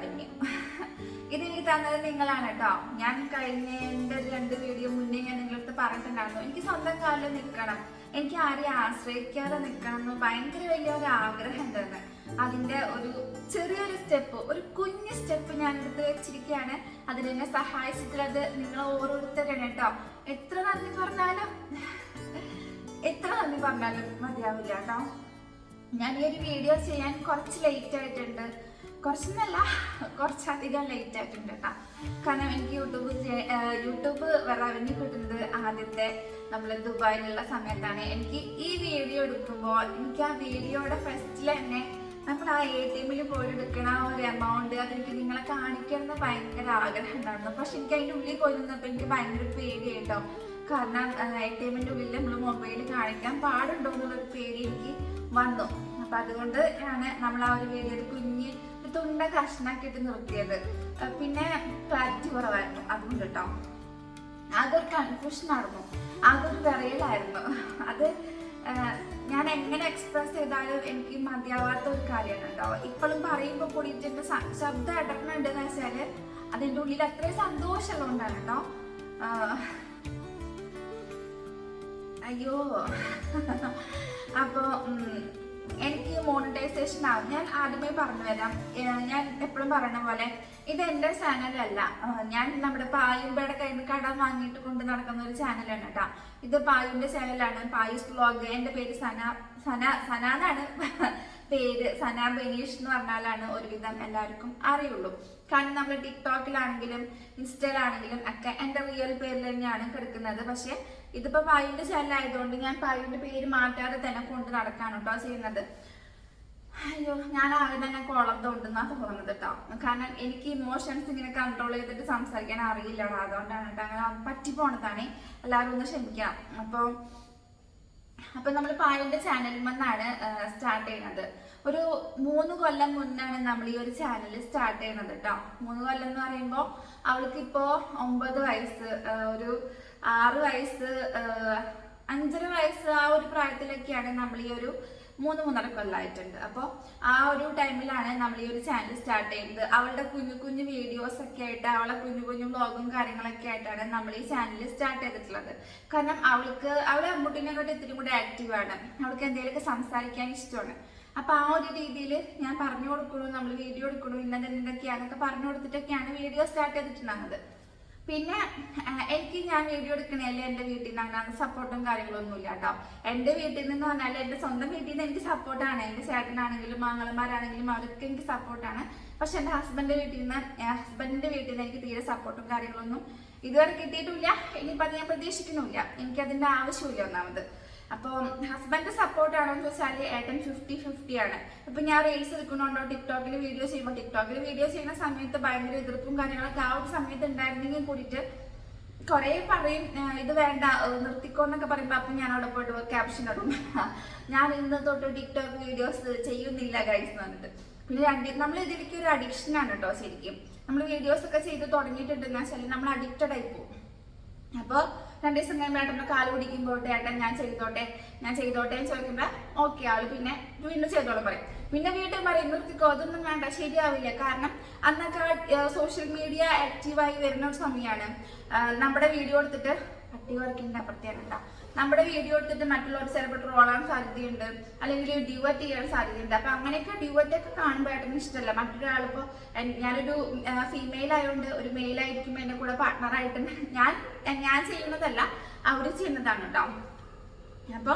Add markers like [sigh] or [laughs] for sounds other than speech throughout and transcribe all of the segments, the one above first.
Revenue ഇത് എനിക്ക് തന്നത് നിങ്ങളാണ് കേട്ടോ. ഞാൻ കഴിഞ്ഞതിന്റെ ഒരു രണ്ട് വീഡിയോ മുന്നേ ഞാൻ നിങ്ങളടുത്ത് പറഞ്ഞിട്ടുണ്ടായിരുന്നു. എനിക്ക് സ്വന്തം കാലിൽ നിൽക്കണം. എനിക്ക് ആരെയും ആശ്രയിക്കാതെ നിൽക്കണം എന്ന് ഭയങ്കര വലിയൊരു ആഗ്രഹം ഉണ്ടെന്ന് അതിന്റെ ഒരു ചെറിയൊരു സ്റ്റെപ്പ് ഒരു കുഞ്ഞു സ്റ്റെപ്പ് ഞാൻ എടുത്ത് വെച്ചിരിക്കുകയാണ്. അതിനെന്നെ സഹായിച്ചിട്ടുള്ളത് നിങ്ങൾ ഓരോരുത്തരാണ് കേട്ടോ. എത്ര നന്ദി പറഞ്ഞാലും എത്ര നന്ദി പറഞ്ഞാലും മതിയാവില്ല കേട്ടോ. ഞാൻ ഈ ഒരു വീഡിയോ ചെയ്യാൻ കുറച്ച് ലേറ്റ് ആയിട്ടുണ്ട്. കുറച്ചൊന്നല്ല കുറച്ചധികം ലേറ്റ് ആയിട്ടുണ്ട് കേട്ടോ കാരണം എനിക്ക് യൂട്യൂബ് യൂട്യൂബ് റവന്യൂ കിട്ടുന്നത് ആദ്യത്തെ നമ്മൾ ദുബായിലുള്ള സമയത്താണ്. എനിക്ക് ഈ വീഡിയോ എടുക്കുമ്പോൾ എനിക്ക് ആ വീഡിയോയുടെ ഫസ്റ്റിൽ തന്നെ നമ്മൾ ആ എ ടി എമ്മിൽ പോയി എടുക്കണ ആ ഒരു എമൗണ്ട് അതെനിക്ക് നിങ്ങളെ കാണിക്കണമെന്ന് ഭയങ്കര ആഗ്രഹം ഉണ്ടായിരുന്നു. പക്ഷെ എനിക്ക് അതിന്റെ ഉള്ളിൽ പോയി നിന്നപ്പോൾ എനിക്ക് ഭയങ്കര പേടിയായിട്ടോ. കാരണം എ ടി എമ്മിന്റെ ഉള്ളിൽ നമ്മൾ മൊബൈൽ കാണിക്കാൻ പാടുണ്ടോ എന്നുള്ളൊരു പേടി എനിക്ക് വന്നു. അപ്പം അതുകൊണ്ട് ആണ് നമ്മൾ ആ ഒരു വീഡിയോയിൽ കുഞ്ഞ് തുണ്ട കഷ്ണാക്കിയിട്ട് നിർത്തിയത്. പിന്നെ ക്ലാരിറ്റി കുറവായിരുന്നു. അതുകൊണ്ട് കേട്ടോ അതൊരു കൺഫ്യൂഷൻ ആയിരുന്നു. അതൊരു വിറയലായിരുന്നു. അത് ഞാൻ എങ്ങനെ എക്സ്പ്രസ് ചെയ്താലും എനിക്ക് മതിയാവാത്ത ഒരു കാര്യമാണ് കേട്ടോ ഇപ്പോഴും പറയുമ്പോൾ കൂടിയിട്ട് എന്റെ ശബ്ദം ശബ്ദം ഇടക്കുന്നുണ്ടെന്ന് വെച്ചാൽ അതിന്റെ ഉള്ളിൽ അത്രയും സന്തോഷമുള്ളതുകൊണ്ടാണ് കേട്ടോ അയ്യോ. എനിക്ക് മോണിറ്റൈസേഷൻ ആവും ഞാൻ ആദ്യമേ പറഞ്ഞു വരാം ഞാൻ എപ്പോഴും പറയുന്ന പോലെ ഇത് എന്റെ ചാനലല്ല ഞാൻ നമ്മുടെ പായുമ്പയുടെ കയ്യിൽ നിന്ന് കടം വാങ്ങിയിട്ട് കൊണ്ട് നടക്കുന്ന ഒരു ചാനലാണ് കേട്ടോ. ഇത് പായുവിന്റെ ചാനലാണ് പായുസ് ബ്ലോഗ് എന്റെ പേര് സന സന സന എന്നാണ്. പേര് സന ബനീഷ് എന്ന് പറഞ്ഞാലാണ് ഒരുവിധം എല്ലാവർക്കും അറിയുള്ളൂ. കാരണം നമ്മൾ ടിക്ടോക്കിലാണെങ്കിലും ഇൻസ്റ്റയിലാണെങ്കിലും ഒക്കെ എന്റെ റിയൽ പേരിൽ തന്നെയാണ് കിടക്കുന്നത്. പക്ഷേ ഇതിപ്പോൾ പായുവിന്റെ ചാനലായതുകൊണ്ട് ഞാൻ പായുവിന്റെ പേര് മാറ്റാതെ തന്നെ കൊണ്ട് നടക്കാണ് കേട്ടോ ചെയ്യുന്നത്. അയ്യോ ഞാൻ ആകെ തന്നെ കുളത്തുണ്ടെന്നാ തോന്നുന്നത് കേട്ടോ. കാരണം എനിക്ക് ഇമോഷൻസ് ഇങ്ങനെ കൺട്രോൾ ചെയ്തിട്ട് സംസാരിക്കാൻ അറിയില്ല അതുകൊണ്ടാണ് കേട്ടോ അങ്ങനെ പറ്റിപ്പോണതാണ് എല്ലാവരും ഒന്ന് ക്ഷമിക്കാം അപ്പോൾ അപ്പൊ നമ്മൾ പായന്റെ ചാനലിൽ നിന്നാണ് സ്റ്റാർട്ട് ചെയ്യുന്നത്. ഒരു മൂന്ന് കൊല്ലം മുന്നാണ് നമ്മൾ ഈ ഒരു ചാനൽ സ്റ്റാർട്ട് ചെയ്യുന്നത് കേട്ടോ. മൂന്ന് കൊല്ലം എന്ന് പറയുമ്പോൾ അവൾക്ക് ഇപ്പോ ഒമ്പത് വയസ്സ് ഒരു ആറ് വയസ്സ് അഞ്ചര വയസ്സ് ആ ഒരു പ്രായത്തിലൊക്കെയാണ് നമ്മൾ ഈ ഒരു മൂന്ന് മൂന്നര കൊല്ലമായിട്ടുണ്ട് അപ്പോൾ ആ ഒരു ടൈമിലാണ് നമ്മൾ ഈ ഒരു ചാനൽ സ്റ്റാർട്ട് ചെയ്യുന്നത്. അവളുടെ കുഞ്ഞു കുഞ്ഞു വീഡിയോസ് ഒക്കെ ആയിട്ട് അവളെ കുഞ്ഞു കുഞ്ഞു വ്ളോഗും കാര്യങ്ങളൊക്കെ ആയിട്ടാണ് നമ്മൾ ഈ ചാനൽ സ്റ്റാർട്ട് ചെയ്തിട്ടുള്ളത്. കാരണം അവൾക്ക് അവളെ അമ്മൂട്ടിനെക്കാട്ട് ഇത്തിരി കൂടെ ആക്റ്റീവാണ് അവൾക്ക് എന്തെങ്കിലുമൊക്കെ സംസാരിക്കാൻ ഇഷ്ടമാണ്. അപ്പൊ ആ ഒരു രീതിയിൽ ഞാൻ പറഞ്ഞു കൊടുക്കണു നമ്മൾ വീഡിയോ എടുക്കണു ഇന്നത് എന്തൊക്കെയാന്നൊക്കെ പറഞ്ഞു കൊടുത്തിട്ടൊക്കെയാണ് വീഡിയോ സ്റ്റാർട്ട് ചെയ്തിട്ടുണ്ടാകുന്നത്. പിന്നെ എനിക്ക് ഞാൻ വീഡിയോ എടുക്കണേൽ എന്റെ വീട്ടിൽ നിന്ന്? അങ്ങനെ സപ്പോർട്ടും കാര്യങ്ങളൊന്നും ഇല്ല കേട്ടോ എന്റെ വീട്ടിൽ നിന്ന് പറഞ്ഞാൽ എന്റെ സ്വന്തം വീട്ടിൽ നിന്ന് എനിക്ക് സപ്പോർട്ടാണ് എന്റെ ചേട്ടനാണെങ്കിലും മംഗളന്മാരാണെങ്കിലും അവർക്ക് എനിക്ക് സപ്പോർട്ടാണ് പക്ഷെ എന്റെ ഹസ്ബൻഡിന്റെ വീട്ടിൽ നിന്ന് ഹസ്ബൻഡിന്റെ വീട്ടിൽ നിന്ന് എനിക്ക് തീരെ സപ്പോർട്ടും കാര്യങ്ങളൊന്നും ഇതുവരെ കിട്ടിയിട്ടില്ല. ഇനിയിപ്പോൾ അത് ഞാൻ പ്രതീക്ഷിക്കുന്നുമില്ല. എനിക്കതിന്റെ ആവശ്യമില്ല ഒന്നാമത്. അപ്പോൾ ഹസ്ബൻഡ് സപ്പോർട്ടാണോ എന്ന് ചോദിച്ചാൽ ഏട്ടൻ ഫിഫ്റ്റി ഫിഫ്റ്റി ആണ്. ഇപ്പം ഞാൻ റീൽസ് എടുക്കുന്നുണ്ടോ? ടിക്ടോക്കിൽ വീഡിയോ ചെയ്യുമ്പോൾ ടിക്ടോക്കിൽ വീഡിയോ ചെയ്യുന്ന സമയത്ത് ഭയങ്കര എതിർപ്പും കാര്യങ്ങളൊക്കെ ആ ഒരു സമയത്ത് ഉണ്ടായിരുന്നെങ്കിൽ കൂടിയിട്ട് കുറേ പറയും ഇത് വേണ്ട നിർത്തിക്കോ എന്നൊക്കെ പറയുമ്പോൾ അപ്പം ഞാൻ അവിടെ പോയിട്ട് ക്യാപ്ഷൻ ഇടും. [laughs] ഞാൻ ഇന്ന് തൊട്ട് ടിക്ടോക്ക് വീഡിയോസ് ചെയ്യുന്നില്ല ഗൈസ് എന്ന് പറഞ്ഞിട്ട്. പിന്നെ രണ്ട് നമ്മൾ ഇതിലേക്ക് ഒരു അഡിക്ഷൻ ആണ് കേട്ടോ ശരിക്കും. നമ്മൾ വീഡിയോസ് ഒക്കെ ചെയ്ത് തുടങ്ങിയിട്ടുണ്ടെന്ന് വെച്ചാൽ നമ്മൾ അഡിക്റ്റഡ് ആയി പോകും. അപ്പോൾ രണ്ട് ദിവസം കഴിയുമ്പോൾ ഏട്ടന്റെ കാൽ പിടിക്കുമ്പോൾ ഏട്ടൻ ഞാൻ ചെയ്തോട്ടെ ഞാൻ ചെയ്തോട്ടെ എന്ന് ചോദിക്കുമ്പോൾ ഓക്കെ ആൾ പിന്നെ വീണ്ടും ചെയ്തോളം പറയും. പിന്നെ വീട്ടിൽ പറയും നിർത്തിക്കോ അതൊന്നും വേണ്ട ശരിയാവില്ല. കാരണം അന്നൊക്കെ സോഷ്യൽ മീഡിയ ആക്റ്റീവായി വരുന്ന ഒരു സമയമാണ് നമ്മുടെ വീഡിയോ എടുത്തിട്ട് പട്ടി വർക്കിന്റെ അപ്പുറത്തേണ് കേട്ടോ നമ്മുടെ വീഡിയോ എടുത്തിട്ട് മറ്റുള്ളവർ ചിലപ്പോൾ ട്രോളാൻ സാധ്യതയുണ്ട്. അല്ലെങ്കിൽ ഡ്യൂവറ്റ് ചെയ്യാൻ സാധ്യതയുണ്ട്. അപ്പൊ അങ്ങനെയൊക്കെ ഡ്യൂവറ്റ് ഒക്കെ കാണുമ്പോൾ ഏട്ടന് ഇഷ്ടമല്ല മറ്റൊരാളിപ്പോ ഞാനൊരു ഫീമെയിൽ ആയതുകൊണ്ട് ഒരു മെയിൽ ആയിരിക്കും എന്റെ കൂടെ പാർട്ട്ണറായിട്ട് ഞാൻ ഞാൻ ചെയ്യുന്നതല്ല അവർ ചെയ്യുന്നതാണ് കേട്ടോ അപ്പൊ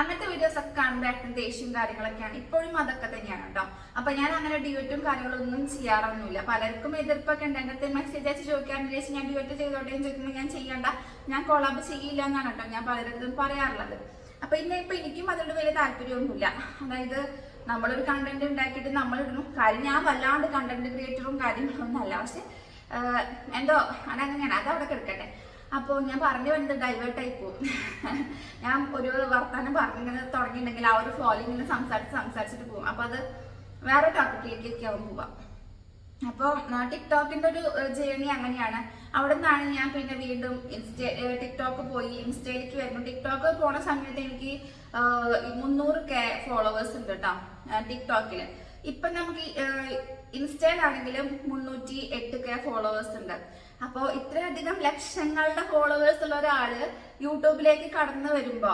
അങ്ങനത്തെ വീഡിയോസ് ഒക്കെ കാണുമ്പോൾ ദേഷ്യവും കാര്യങ്ങളൊക്കെയാണ്. ഇപ്പോഴും അതൊക്കെ തന്നെയാണ് കേട്ടോ അപ്പൊ ഞാൻ അങ്ങനെ ഡ്യൂറ്റും കാര്യങ്ങളൊന്നും ചെയ്യാറൊന്നുമില്ല. പലർക്കും എതിർപ്പൊക്കെ ഉണ്ട്. എന്റെ മെസ്സേജ് അയച്ച് ചോദിക്കാറുണ്ട്. ചേച്ചി ഞാൻ ഡ്യൂറ്റ് ചെയ്തോട്ടെ? എന്ന് ചോദിക്കുമ്പോൾ ഞാൻ ചെയ്യണ്ട. ഞാൻ കൊളാബ് ചെയ്യില്ല എന്നാണ് കേട്ടോ ഞാൻ പലരും പറയാറുള്ളത്. അപ്പൊ ഇന്ന് ഇപ്പൊ എനിക്കും അതുകൊണ്ട് വലിയ താല്പര്യമൊന്നുമില്ല. അതായത് നമ്മളൊരു കണ്ടന്റ് ഉണ്ടാക്കിയിട്ട് നമ്മൾ ഇടുന്നു കാര്യം ഞാൻ വല്ലാണ്ട് കണ്ടന്റ് ക്രിയേറ്ററും കാര്യങ്ങളൊന്നും അല്ല. പക്ഷെ എന്തോ അതങ്ങനെയാണ് അത് അവിടെ കിടക്കട്ടെ. അപ്പോൾ ഞാൻ പറഞ്ഞു വരുന്നത് ഡൈവേർട്ട് ആയി പോകും [laughs] ഞാൻ ഒരു വർത്താനം പറഞ്ഞിങ്ങനെ തുടങ്ങിയിട്ടുണ്ടെങ്കിൽ ആ ഒരു ഫ്ലോയിൽ ഇങ്ങനെ സംസാരിച്ച് സംസാരിച്ചിട്ട് പോകും അപ്പോൾ അത് വേറെ ടോപ്പിക്കിലേക്കൊക്കെ ആവും പോവാം. അപ്പോൾ ടിക്ടോക്കിന്റെ ഒരു ജേണി അങ്ങനെയാണ്. അവിടെ നിന്നാണ് ഞാൻ പിന്നെ വീണ്ടും ഇൻസ്റ്റ ടിക്ടോക്ക് പോയി. ഇൻസ്റ്റയിലേക്ക് വരുന്നു. ടിക്ടോക്ക് പോണ സമയത്ത് എനിക്ക് മുന്നൂറ് കെ ഫോളോവേഴ്സ് ഉണ്ട് കേട്ടോ ടിക്ടോക്കിൽ ഇപ്പൊ നമുക്ക് ഇൻസ്റ്റയിലാണെങ്കിലും മുന്നൂറ്റി എട്ട് കെ ഫോളോവേഴ്സ് ഉണ്ട്. അപ്പോ ഇത്രയധികം ലക്ഷങ്ങളുടെ ഫോളോവേഴ്സ് ഉള്ള ഒരാൾ യൂട്യൂബിലേക്ക് കടന്നു വരുമ്പോ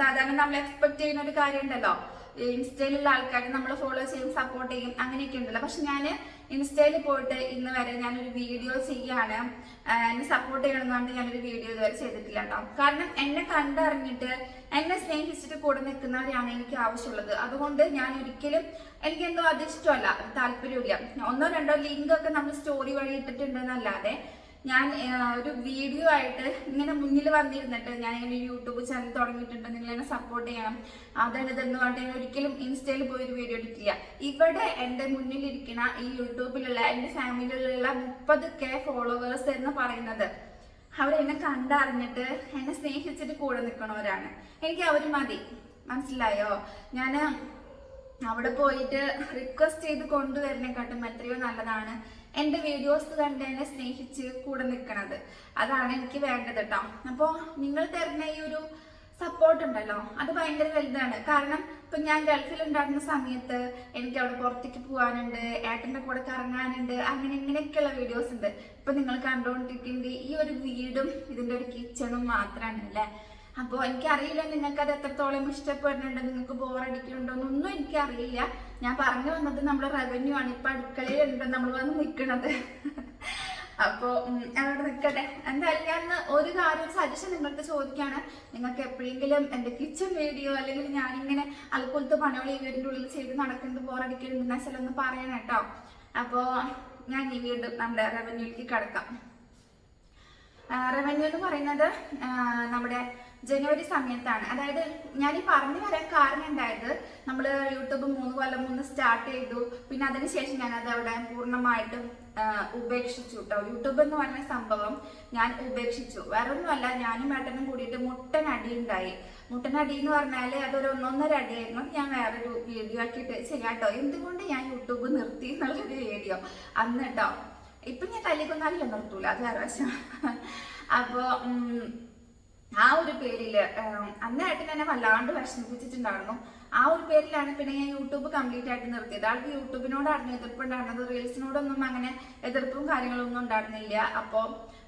സാധാരണ നമ്മൾ എക്സ്പെക്ട് ചെയ്യുന്ന ഒരു കാര്യം ഉണ്ടല്ലോ ഇൻസ്റ്റയിലുള്ള ആൾക്കാരെ നമ്മൾ ഫോളോ ചെയ്യും സപ്പോർട്ട് ചെയ്യും അങ്ങനെയൊക്കെ ഉണ്ടല്ലോ. പക്ഷെ ഞാൻ ഇൻസ്റ്റയിൽ പോയിട്ട് ഇന്ന് വരെ ഞാനൊരു വീഡിയോ ചെയ്യാണ്. എന്നെ സപ്പോർട്ട് ചെയ്യണമെന്നുകൊണ്ട് ഞാനൊരു വീഡിയോ ഇതുവരെ ചെയ്തിട്ടില്ല കേട്ടോ കാരണം എന്നെ കണ്ടറിഞ്ഞിട്ട് എന്നെ സ്നേഹിച്ചിട്ട് കൂടെ നിൽക്കുന്നവരെയാണ് എനിക്ക് ആവശ്യമുള്ളത്. അതുകൊണ്ട് ഞാൻ ഒരിക്കലും എനിക്കെന്തോ അത് ഇഷ്ടമല്ല താല്പര്യമില്ല ഒന്നോ രണ്ടോ ലിങ്ക് ഒക്കെ നമ്മൾ സ്റ്റോറി വഴി ഇട്ടിട്ടുണ്ടെന്നല്ലാതെ ഞാൻ ഒരു വീഡിയോ ആയിട്ട് ഇങ്ങനെ മുന്നിൽ വന്നിരുന്നിട്ട് ഞാൻ ഇങ്ങനെ യൂട്യൂബ് ചാനൽ തുടങ്ങിയിട്ടുണ്ട്. നിങ്ങൾ എന്നെ സപ്പോർട്ട് ചെയ്യണം. അതാണ് ഇതെന്ന് പറഞ്ഞിട്ട് ഞാൻ ഒരിക്കലും ഇൻസ്റ്റയിൽ പോയി ഒരു വീഡിയോ എടുക്കില്ല ഇവിടെ എന്റെ മുന്നിലിരിക്കുന്ന ഈ യൂട്യൂബിലുള്ള എന്റെ ഫാമിലിയിലുള്ള മുപ്പത് കെ ഫോളോവേഴ്സ് എന്ന് പറയുന്നത് അവരെന്നെ കണ്ടറിഞ്ഞിട്ട് എന്നെ സ്നേഹിച്ചിട്ട് കൂടെ നിൽക്കണവരാണ്. എനിക്ക് അവർ മതി. മനസ്സിലായോ? ഞാൻ അവിടെ പോയിട്ട് റിക്വസ്റ്റ് ചെയ്ത് കൊണ്ടുവരുന്നേക്കാട്ടും എത്രയോ നല്ലതാണ്. എന്റെ വീഡിയോസ് കണ്ട് സ്നേഹിച്ച് കൂടെ നിൽക്കണത് അതാണ് എനിക്ക് വേണ്ടത് കേട്ടോ അപ്പോൾ നിങ്ങൾ തരുന്ന ഈ ഒരു സപ്പോർട്ട് ഉണ്ടല്ലോ അത് ഭയങ്കര വലുതാണ്. കാരണം ഇപ്പൊ ഞാൻ ഗൾഫിൽ ഉണ്ടായിരുന്ന സമയത്ത് എനിക്ക് അവിടെ പുറത്തേക്ക് പോകാനുണ്ട് ഏട്ടന്റെ കൂടെ കറങ്ങാനുണ്ട് അങ്ങനെ ഇങ്ങനെയൊക്കെയുള്ള വീഡിയോസ് ഉണ്ട്. ഇപ്പൊ നിങ്ങൾ കണ്ടുകൊണ്ടിരിക്കുന്നത് ഈ ഒരു വീടും ഇതിന്റെ ഒരു കിച്ചണും മാത്രമാണ് അല്ലേ? അപ്പോൾ എനിക്കറിയില്ല നിങ്ങൾക്ക് അത് എത്രത്തോളം ഇഷ്ടപ്പെടുന്നുണ്ട് നിങ്ങൾക്ക് ബോറടിക്കുന്നുണ്ടോ എന്നൊന്നും എനിക്കറിയില്ല. ഞാൻ പറഞ്ഞു വന്നത് നമ്മുടെ റവന്യൂ ആണ്. ഇപ്പൊ അടുക്കളയിലുണ്ട് നമ്മൾ വന്ന് നിൽക്കണത്. അപ്പോൾ അവിടെ നിൽക്കട്ടെ. എന്തായാലും ഞാൻ ഒരു കാര്യം സജഷൻ നിങ്ങൾക്ക് ചോദിക്കുകയാണ് നിങ്ങൾക്ക് എപ്പോഴെങ്കിലും എന്റെ കിച്ചൺ വീഡിയോ അല്ലെങ്കിൽ ഞാനിങ്ങനെ അതുപോലത്തെ പണികൾ ഈ വീടിന്റെ ഉള്ളിൽ ചെയ്ത് നടക്കുന്നത് ബോറടിക്കുന്നുണ്ടെന്ന് വെച്ചാൽ ഒന്ന് പറയണം കേട്ടോ. അപ്പോൾ ഞാൻ ഈ വീണ്ടും നമ്മുടെ റവന്യൂയിലേക്ക് കിടക്കാം. റവന്യൂ എന്ന് പറയുന്നത് നമ്മുടെ ജനുവരി സമയത്താണ്. അതായത് ഞാൻ ഈ പറഞ്ഞു വരാൻ കാരണം ഉണ്ടായത് നമ്മൾ യൂട്യൂബ് മൂന്ന് കൊല്ലം മൂന്ന് സ്റ്റാർട്ട് ചെയ്തു. പിന്നെ അതിനുശേഷം ഞാൻ അത് അവിടെ പൂർണമായിട്ടും ഉപേക്ഷിച്ചു കേട്ടോ യൂട്യൂബ് എന്ന് പറഞ്ഞ സംഭവം ഞാൻ ഉപേക്ഷിച്ചു. വേറൊന്നുമല്ല ഞാനും ഏട്ടനും കൂടിയിട്ട് മുട്ടനടി ഉണ്ടായി മുട്ടനടി എന്ന് പറഞ്ഞാൽ അതൊരു ഒന്നൊന്നര അടിയായിരുന്നു. ഞാൻ വേറൊരു വീഡിയോ ആക്കിയിട്ട് ചെയ്യാം കേട്ടോ എന്തുകൊണ്ട് ഞാൻ യൂട്യൂബ് നിർത്തി എന്നുള്ളൊരു വീഡിയോ. അന്ന് കേട്ടോ ഇപ്പൊ ഞാൻ തല്ലിക്കൊന്നാലും നിർത്തൂല. അത് വേറെ വശം. അപ്പോ ആ ഒരു പേരിൽ അന്നായിട്ട് എന്നെ വല്ലാണ്ട് വിഷമിപ്പിച്ചിട്ടുണ്ടായിരുന്നു. ആ ഒരു പേരിലാണ് പിന്നെ ഞാൻ യൂട്യൂബ് കംപ്ലീറ്റ് ആയിട്ട് നിർത്തിയത്. ആൾക്ക് യൂട്യൂബിനോടായിരുന്നു എതിർപ്പുണ്ടായിരുന്നത് റീൽസിനോടൊന്നും അങ്ങനെ എതിർപ്പും കാര്യങ്ങളൊന്നും ഉണ്ടായിരുന്നില്ല. അപ്പോൾ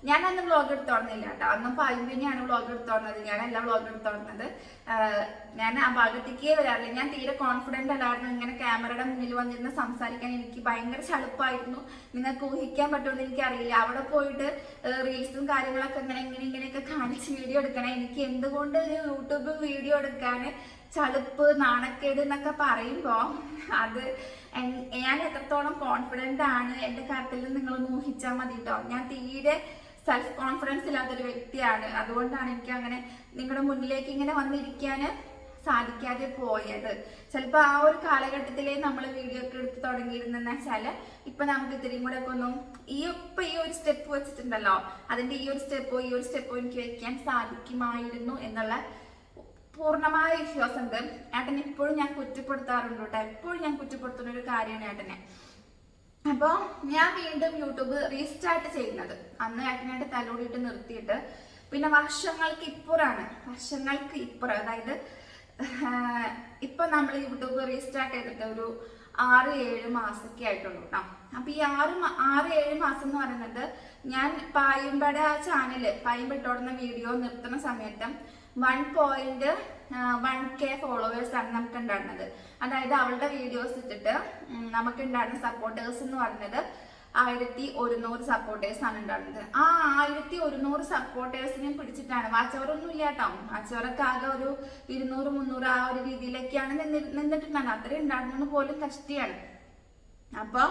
ഞാൻ അന്ന് വ്ളോഗ് എടുത്തോടുന്നില്ല കേട്ടോ. അന്ന് തുടങ്ങുന്നത് വ്ളോഗ് എടുത്തോടുന്നത് ഞാനല്ല വ്ളോഗ് എടുത്തോടുന്നത് ഞാൻ ആ ഭാഗത്തേക്കേ വരാറില്ല. ഞാൻ തീരെ കോൺഫിഡന്റ് അല്ലായിരുന്നു. ഇങ്ങനെ ക്യാമറയുടെ മുന്നിൽ വന്നിരുന്ന് സംസാരിക്കാൻ എനിക്ക് ഭയങ്കര ചളുപ്പായിരുന്നു. നിങ്ങൾക്ക് ഊഹിക്കാൻ പറ്റുമെന്ന് എനിക്കറിയില്ല. അവിടെ പോയിട്ട് റീൽസും കാര്യങ്ങളൊക്കെ ഇങ്ങനെ ഇങ്ങനെ ഇങ്ങനെയൊക്കെ കാണിച്ച് വീഡിയോ എടുക്കണം. എനിക്ക് എന്തുകൊണ്ട് ഒരു യൂട്യൂബ് വീഡിയോ എടുക്കാൻ ചളുപ്പ് നാണക്കേട് എന്നൊക്കെ പറയുമ്പോൾ അത് ഞാൻ എത്രത്തോളം കോൺഫിഡന്റ് ആണ്? എന്റെ കാര്യത്തിൽ നിങ്ങൾ ഊഹിച്ചാൽ മതി കേട്ടോ ഞാൻ തീരെ സെൽഫ് കോൺഫിഡൻസ് ഇല്ലാത്തൊരു വ്യക്തിയാണ്. അതുകൊണ്ടാണ് എനിക്ക് അങ്ങനെ നിങ്ങളുടെ മുന്നിലേക്ക് ഇങ്ങനെ വന്നിരിക്കാൻ സാധിക്കാതെ പോയത്. ചിലപ്പോൾ ആ ഒരു കാലഘട്ടത്തിലേ നമ്മൾ വീഡിയോ ഒക്കെ എടുത്ത് തുടങ്ങിയിരുന്നെന്ന് വെച്ചാൽ ഇപ്പൊ നമുക്ക് ഇത്തിരിയും കൂടെ ഒക്കെ ഒന്നും ഈ ഇപ്പൊ ഈ ഒരു സ്റ്റെപ്പ് വെച്ചിട്ടുണ്ടല്ലോ. അതിന്റെ ഈ ഒരു സ്റ്റെപ്പോ ഈ ഒരു സ്റ്റെപ്പോ എനിക്ക് വെക്കാൻ സാധിക്കുമായിരുന്നു എന്നുള്ള പൂർണമായ വിശ്വാസമുണ്ട്. ഏട്ടൻ ഇപ്പോഴും ഞാൻ കുറ്റപ്പെടുത്താറുണ്ട് കേട്ടോ. എപ്പോഴും ഞാൻ കുറ്റപ്പെടുത്തുന്ന ഒരു കാര്യമാണ് ഏട്ടനെ. അപ്പോൾ ഞാൻ വീണ്ടും യൂട്യൂബ് റീസ്റ്റാർട്ട് ചെയ്യുന്നത്. അന്ന് ഏട്ടനായിട്ട് തലോടിയിട്ട് നിർത്തിയിട്ട്. പിന്നെ വർഷങ്ങൾക്ക് ഇപ്പുറാണ് വർഷങ്ങൾക്ക് ഇപ്പുറം അതായത് ഇപ്പൊ നമ്മൾ യൂട്യൂബ് റീസ്റ്റാർട്ട് ചെയ്തിട്ട് ഒരു ആറ് ഏഴ് മാസമൊക്കെ ആയിട്ടുള്ളൂ കേട്ടോ അപ്പൊ ഈ ആറ് ആറ് ഏഴ് മാസം എന്ന് പറയുന്നത് ഞാൻ പായുമ്പട ചാനൽ പായുമ്പെട്ടോടുന്ന വീഡിയോ നിർത്തുന്ന സമയത്ത് വൺ പോയിന്റ് വൺ കെ ആണ് നമുക്ക് ഉണ്ടായിരുന്നത് അതായത് അവളുടെ വീഡിയോസ് ഇട്ടിട്ട് നമുക്ക് ഉണ്ടായിരുന്ന സപ്പോർട്ടേഴ്സ് എന്ന് പറഞ്ഞത് ആയിരത്തി ഒരുന്നൂറ് ആണ് ഉണ്ടായിരുന്നത്. ആ ആയിരത്തി ഒരുന്നൂറ് സപ്പോർട്ടേഴ്സിനെ പിടിച്ചിട്ടാണ് വാച്ചവറൊന്നും ഇല്ല കേട്ടോ. വാച്ചവറൊക്കെ ആകെ ഒരു ഇരുന്നൂറ് മുന്നൂറ് ആ ഒരു രീതിയിലൊക്കെയാണ് നിന്നിട്ടുണ്ടാകുന്നത് അത്രയും ഉണ്ടാകുന്നത് പോലും കഷ്ടിയാണ്. അപ്പോൾ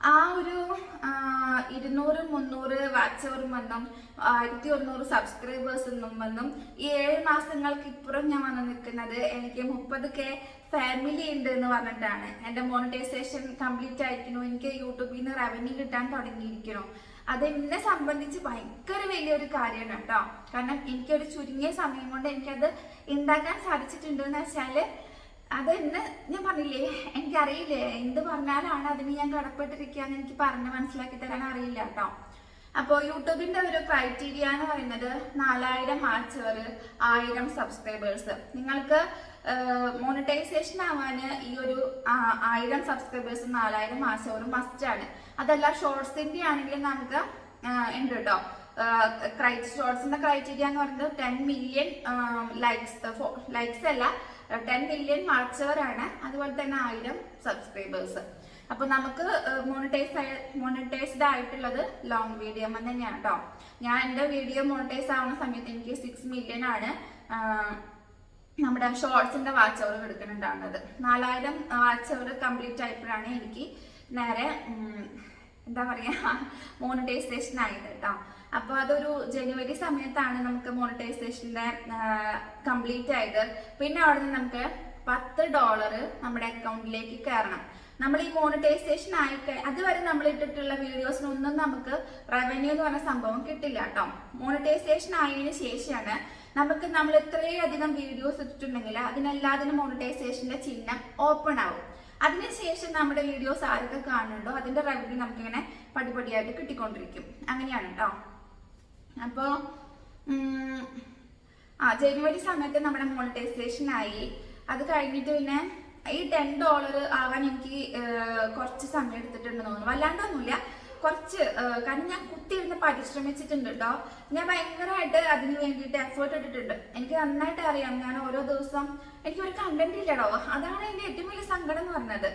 ആ ഒരു ഇരുന്നൂറ് മുന്നൂറ് വാച്ചവറും വന്നും ആയിരത്തി ഒരുന്നൂറ് സബ്സ്ക്രൈബേഴ്സ് എന്നും വന്നും ഈ ഏഴ് മാസങ്ങൾക്ക് ഇപ്പുറം ഞാൻ വന്ന് നിൽക്കുന്നത് എനിക്ക് മുപ്പത് കെ ഫാമിലി ഉണ്ട് എന്ന് പറഞ്ഞിട്ടാണ്. എന്റെ മോണിറ്റൈസേഷൻ കംപ്ലീറ്റ് ആയിരിക്കുന്നു എനിക്ക് യൂട്യൂബിൽ നിന്ന് റവന്യൂ കിട്ടാൻ തുടങ്ങിയിരിക്കുന്നു. അത് എന്നെ സംബന്ധിച്ച് ഭയങ്കര വലിയൊരു കാര്യമാണ് കേട്ടോ. കാരണം എനിക്കൊരു ചുരുങ്ങിയ സമയം കൊണ്ട് എനിക്കത് ഉണ്ടാക്കാൻ സാധിച്ചിട്ടുണ്ട് എന്ന് വെച്ചാൽ അതെന്നെ ഞാൻ പറഞ്ഞില്ലേ? എനിക്കറിയില്ലേ? എന്ത് പറഞ്ഞാലാണ് അതിന് ഞാൻ കടപ്പെട്ടിരിക്കുകയെന്ന് എനിക്ക് പറഞ്ഞ് മനസ്സിലാക്കി തരാൻ അറിയില്ല കേട്ടോ അപ്പോൾ യൂട്യൂബിന്റെ ഒരു ക്രൈറ്റീരിയ എന്ന് പറയുന്നത് നാലായിരം വാച്ചവർ ആയിരം സബ്സ്ക്രൈബേഴ്സ് നിങ്ങൾക്ക് മോണിറ്റൈസേഷൻ ആവാന് ഈ ഒരു ആയിരം സബ്സ്ക്രൈബേഴ്സും നാലായിരം വാച്ചവറും മസ്റ്റ് ആണ്. അതല്ല ഷോർട്സിന്റെ ആണെങ്കിൽ നമുക്ക് ഉണ്ട് കേട്ടോ ഷോർട്സിന്റെ ക്രൈറ്റീരിയ എന്ന് പറയുന്നത് ടെൻ മില്യൺ ലൈക്സ് ലൈക്സ് അല്ല ടെൻ മില്യൺ വാച്ചവറാണ് അതുപോലെ തന്നെ ആയിരം സബ്സ്ക്രൈബേഴ്സ്. അപ്പൊ നമുക്ക് മോണിറ്റൈസ് ആയ മോണിറ്റൈസ്ഡ് ആയിട്ടുള്ളത് ലോങ് വീഡിയോ തന്നെയാണ് കേട്ടോ ഞാൻ എന്റെ വീഡിയോ മോണിറ്റൈസ് ആവുന്ന സമയത്ത് എനിക്ക് സിക്സ് മില്യൺ ആണ് നമ്മുടെ ഷോർട്സിന്റെ വാച്ച് അവർ എടുക്കുന്നുണ്ടാവുന്നത്. നാലായിരം വാച്ച് അവർ കംപ്ലീറ്റ് ആയപ്പോഴാണ് എനിക്ക് നേരെ എന്താ പറയാ മോണിറ്റൈസേഷൻ ആയത് കേട്ടോ അപ്പോൾ അതൊരു ജനുവരി സമയത്താണ് നമുക്ക് മോണിറ്റൈസേഷന്റെ കംപ്ലീറ്റ് ആയത്. പിന്നെ അവിടെ നിന്ന് നമുക്ക് പത്ത് ഡോളർ നമ്മുടെ അക്കൗണ്ടിലേക്ക് കയറണം. നമ്മൾ ഈ മോണിറ്റൈസേഷൻ ആയിട്ട് അതുവരെ നമ്മൾ ഇട്ടിട്ടുള്ള വീഡിയോസിനൊന്നും നമുക്ക് റവന്യൂ എന്ന് പറഞ്ഞ സംഭവം കിട്ടില്ല കേട്ടോ മോണിറ്റൈസേഷൻ ആയതിനു ശേഷമാണ് നമുക്ക് നമ്മൾ ഇത്രയധികം വീഡിയോസ് ഇട്ടിട്ടുണ്ടെങ്കിൽ അതിനെല്ലാത്തിനും മോണിറ്റൈസേഷന്റെ ചിഹ്നം ഓപ്പൺ ആവും. അതിനുശേഷം നമ്മുടെ വീഡിയോസ് ആരൊക്കെ കാണുന്നുണ്ടോ അതിന്റെ റവന്യൂ നമുക്കിങ്ങനെ പടിപടിയായിട്ട് കിട്ടിക്കൊണ്ടിരിക്കും. അങ്ങനെയാണ് കേട്ടോ അപ്പോൾ ആ ജനുവരി സമയത്ത് നമ്മുടെ മോണിറ്റൈസേഷൻ ആയി. അത് കഴിഞ്ഞിട്ട് പിന്നെ ഈ ടെൻ ഡോളർ ആവാൻ എനിക്ക് കുറച്ച് സമയം എടുത്തിട്ടുണ്ടെന്ന് തോന്നുന്നു. വല്ലാണ്ടൊന്നുമില്ല. കുറച്ച് കാരണം ഞാൻ കുത്തിയിരുന്ന് പരിശ്രമിച്ചിട്ടുണ്ട് കേട്ടോ ഞാൻ ഭയങ്കരമായിട്ട് അതിന് വേണ്ടിയിട്ട് എഫേർട്ട് ഇട്ടിട്ടുണ്ട്. എനിക്ക് നന്നായിട്ട് അറിയാം. ഞാൻ ഓരോ ദിവസം എനിക്ക് ഒരു കണ്ടന്റ് ഇല്ലടോ. അതാണ് എന്റെ ഏറ്റവും വലിയ സങ്കടം എന്ന് പറഞ്ഞത്.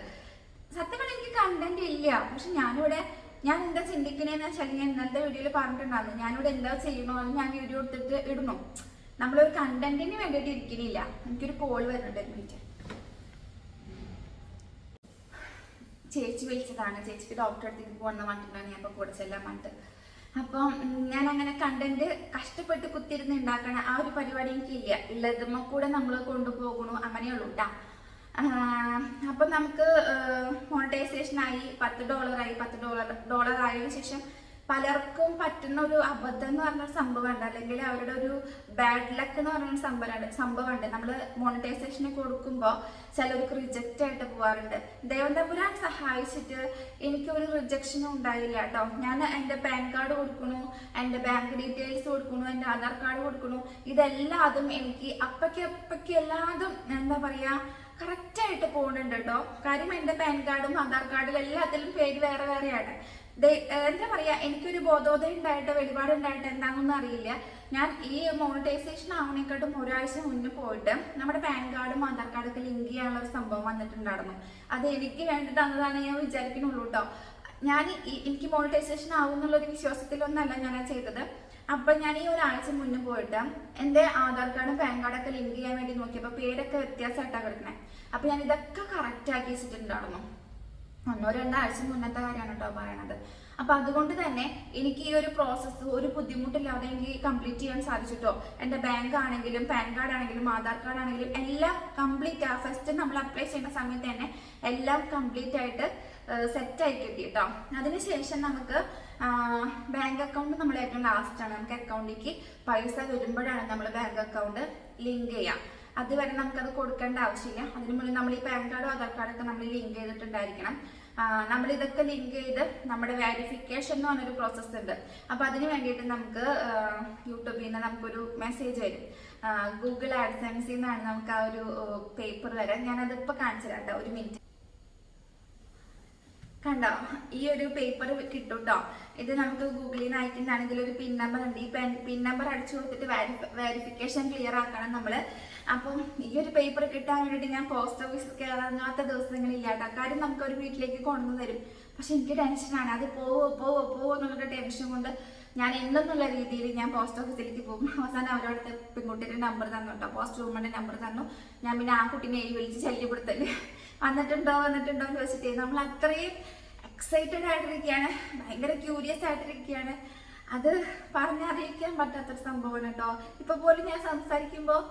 സത്യം എനിക്ക് കണ്ടന്റ് ഇല്ല. പക്ഷെ ഞാനിവിടെ ഞാൻ എന്താ ചിന്തിക്കണേന്ന് വെച്ചാൽ ഞാൻ ഇന്നത്തെ വീഡിയോയിൽ പറഞ്ഞിട്ടുണ്ടായിരുന്നു. ഞാനിവിടെ എന്താ ചെയ്യണോ എന്ന് ഞാൻ വീഡിയോ എടുത്തിട്ട് ഇടണോ നമ്മളൊരു കണ്ടന്റിന് വേണ്ടിയിട്ട് ഇരിക്കണില്ല. എനിക്കൊരു കോൾ വരുന്നുണ്ട് മിനിറ്റ് ചേച്ചി വിളിച്ചതാണ്. ചേച്ചിക്ക് ഡോക്ടറെ അടുത്തേക്ക് പോകുന്ന പറഞ്ഞിട്ടുണ്ടാണ് ഞാൻ ഇപ്പോൾ കൂടെ ചെല്ലാൻ പറഞ്ഞിട്ട്. അപ്പം ഞാൻ അങ്ങനെ കണ്ടന്റ് കഷ്ടപ്പെട്ട് കുത്തിരുന്ന് ഉണ്ടാക്കണ ആ ഒരു പരിപാടി എനിക്കില്ല. ഉള്ളതുമ്മ കൂടെ നമ്മൾ കൊണ്ടുപോകണു അങ്ങനെയുള്ളൂ കേട്ടാ അപ്പൊ നമുക്ക് മോണിറ്റൈസേഷൻ ആയി പത്ത് ഡോളറായി പത്ത് ഡോളർ ഡോളർ ആയതിനു ശേഷം പലർക്കും പറ്റുന്ന ഒരു അബദ്ധം എന്ന് പറഞ്ഞ സംഭവമുണ്ട്. അല്ലെങ്കിൽ അവരുടെ ഒരു ബാഡ് ലക്ക് എന്ന് പറയുന്ന സംഭവമുണ്ട് സംഭവമുണ്ട്. നമ്മൾ മോണിറ്റൈസേഷന് കൊടുക്കുമ്പോൾ ചിലർക്ക് റിജക്റ്റ് ആയിട്ട് പോവാറുണ്ട്. ദേവന്തപുരാൻ സഹായിച്ചിട്ട് എനിക്ക് ഒരു റിജക്ഷനും ഉണ്ടായില്ല കേട്ടോ. ഞാൻ എന്റെ പാൻ കാർഡ് കൊടുക്കണു എന്റെ ബാങ്ക് ഡീറ്റെയിൽസ് കൊടുക്കണു എന്റെ ആധാർ കാർഡ് കൊടുക്കണു ഇതെല്ലാതും എനിക്ക് എല്ലാതും എന്താ പറയാ കറക്റ്റ് ആയിട്ട് പോകുന്നുണ്ട് കേട്ടോ കാര്യം എന്റെ പാൻ കാർഡും ആധാർ കാർഡും എല്ലാത്തിലും പേര് വേറെ വേറെയാണ്. എന്താ പറയാ എനിക്കൊരു ബോധോദയം ഉണ്ടായിട്ട് വെളിപാട് ഉണ്ടായിട്ട് എന്താണെന്നൊന്നും അറിയില്ല. ഞാൻ ഈ മോണിറ്റൈസേഷൻ ആവണേക്കാട്ടും ഒരാഴ്ച മുന്നേ പോയിട്ട് നമ്മുടെ പാൻ കാർഡും ആധാർ കാർഡൊക്കെ ലിങ്ക് ചെയ്യാനുള്ള ഒരു സംഭവം വന്നിട്ടുണ്ടായിരുന്നു. അത് എനിക്ക് വേണ്ടി തന്നതാണ് ഞാൻ വിചാരിക്കുന്നുള്ളൂ കേട്ടോ ഞാൻ എനിക്ക് മോണിറ്റൈസേഷൻ ആവും എന്നുള്ളൊരു വിശ്വാസത്തിലൊന്നല്ല ഞാൻ ചെയ്തത്. അപ്പൊ ഞാൻ ഈ ഒരാഴ്ച മുന്നേ പോയിട്ട് എന്റെ ആധാർ കാർഡും പാൻ കാർഡൊക്കെ ലിങ്ക് ചെയ്യാൻ വേണ്ടി നോക്കിയപ്പോൾ പേരൊക്കെ വ്യത്യാസമായിട്ടാണ് കിടക്കണേ. അപ്പൊ ഞാൻ ഇതൊക്കെ കറക്റ്റ് ആക്കി വെച്ചിട്ടുണ്ടായിരുന്നു. ഒന്നോ രണ്ടോ ആഴ്ച മുന്നത്തെ കാര്യമാണ് കേട്ടോ പറയണത്. അപ്പൊ അതുകൊണ്ട് തന്നെ എനിക്ക് ഈ ഒരു പ്രോസസ്സ് ഒരു ബുദ്ധിമുട്ടില്ലാതെ എനിക്ക് കംപ്ലീറ്റ് ചെയ്യാൻ സാധിച്ചിട്ടോ. എന്റെ ബാങ്ക് ആണെങ്കിലും പാൻ കാർഡ് ആണെങ്കിലും ആധാർ കാർഡ് ആണെങ്കിലും എല്ലാം കംപ്ലീറ്റ് ആ ഫസ്റ്റ് നമ്മൾ അപ്ലൈ ചെയ്യുന്ന സമയത്ത് തന്നെ എല്ലാം കംപ്ലീറ്റ് ആയിട്ട് സെറ്റ് ആയി കിട്ടി കേട്ടോ. അതിനുശേഷം നമുക്ക് ബാങ്ക് അക്കൗണ്ട് നമ്മൾ ഏറ്റവും ലാസ്റ്റ് ആണ് നമുക്ക് അക്കൗണ്ടിലേക്ക് പൈസ വരുമ്പോഴാണ് നമ്മൾ ബാങ്ക് അക്കൗണ്ട് ലിങ്ക് ചെയ്യാം. അതുവരെ നമുക്കത് കൊടുക്കേണ്ട ആവശ്യമില്ല. അതിന് മുന്നേ നമ്മൾ ഈ പാൻ കാർഡും ആധാർ കാർഡൊക്കെ നമ്മൾ ലിങ്ക് ചെയ്തിട്ടുണ്ടായിരിക്കണം. നമ്മൾ ഇതൊക്കെ ലിങ്ക് ചെയ്ത് നമ്മുടെ വെരിഫിക്കേഷൻ എന്ന് പറഞ്ഞൊരു പ്രോസസ്സ് ഉണ്ട്. അപ്പൊ അതിന് വേണ്ടിയിട്ട് നമുക്ക് യൂട്യൂബിൽ നിന്ന് നമുക്കൊരു മെസ്സേജ് വരും. ഗൂഗിൾ ആഡ്സൻസിൽ നിന്നാണ് നമുക്ക് ആ ഒരു പേപ്പർ വരാൻ ഞാനതിപ്പോൾ കാണിച്ചു തരാം ഒരു മിനിറ്റ് കണ്ടോ? ഈ ഒരു പേപ്പർ കിട്ടും കേട്ടോ ഇത് നമുക്ക് ഗൂഗിളിൽ നിന്ന് അയക്കുന്നതാണെങ്കിൽ ഒരു പിൻ നമ്പർ ഉണ്ട്. ഈ പിൻ നമ്പർ അടിച്ചു കൊടുത്തിട്ട് വെരിഫിക്കേഷൻ ക്ലിയർ ആക്കണം നമ്മൾ അപ്പം ഈ ഒരു പേപ്പർ കിട്ടാൻ വേണ്ടിയിട്ട് ഞാൻ പോസ്റ്റ് ഓഫീസിൽ കയറാത്ത ദിവസങ്ങളില്ല കേട്ടോ കാര്യം നമുക്ക് ഒരു വീട്ടിലേക്ക് കൊണ്ടുവന്ന് തരും. പക്ഷെ എനിക്ക് ടെൻഷനാണ് അത് പോവോ പോവോ പോവോ എന്നുള്ള ടെൻഷൻ കൊണ്ട് ഞാൻ എന്തെന്നുള്ള രീതിയിൽ ഞാൻ പോസ്റ്റ് ഓഫീസിലേക്ക് പോകും. അവസാനം അവരോടത്തെ പെൺകുട്ടിയുടെ നമ്പർ തന്നു കേട്ടോ. പോസ്റ്റ് വുമന്റെ നമ്പർ തന്നു. ഞാൻ പിന്നെ ആ കുട്ടീനെ വിളിച്ച് ശല്യപ്പെടുത്തൽ. വന്നിട്ടുണ്ടോ വന്നിട്ടുണ്ടോ എന്ന് വെച്ചിട്ട് നമ്മൾ അത്രയും എക്സൈറ്റഡ് ആയിട്ടിരിക്കുകയാണ് ഭയങ്കര ക്യൂരിയസ് ആയിട്ടിരിക്കുകയാണ്. അത് പറഞ്ഞറിയിക്കാൻ പറ്റാത്തൊരു സംഭവമാണ് കേട്ടോ. ഇപ്പൊ പോലും ഞാൻ സംസാരിക്കുമ്പോൾ